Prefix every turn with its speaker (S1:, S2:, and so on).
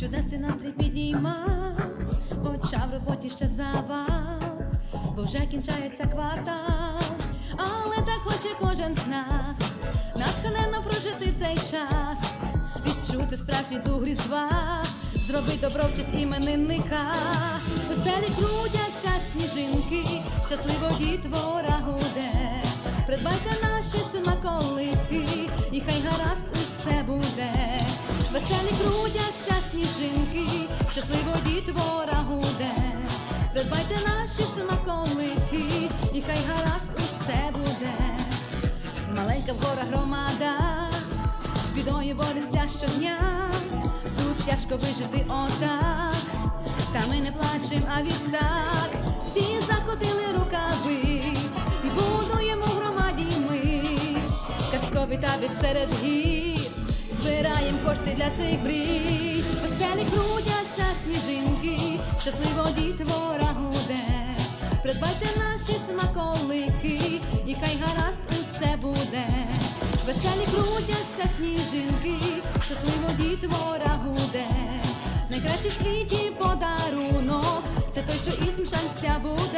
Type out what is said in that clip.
S1: чудесний настрій підійма, хоча в роботі ще завал, бо вже кінчається квартал, але так хоче кожен з нас, натхненно прожити цей час, відчути справжній дух різдва, зробить добро в честь іменинника, веселі крутяться сніжинки, щасливо дітвора гуде. Придбайте наші смаколики, і хай гаразд усе буде. Веселі крутяться сніжинки, щасливо дітвора гуде. Придбайте наші смаколики, бідою бореться щодня. Тут тяжко вижити отак, та ми не плачем, а відтак. Всі закотили рукави і будуємо в громаді ми. Казковий табір серед гір, збираєм кошти для цих брій. Веселі крутяться сніжинки, щасливо дітвора гуде. Придбайте наші смаколики, і хай гаразд. Веселі крутяться сніжинки, щасливо дітвора гуде. Найкращий в світі подарунок, це той, що із мшанця буде.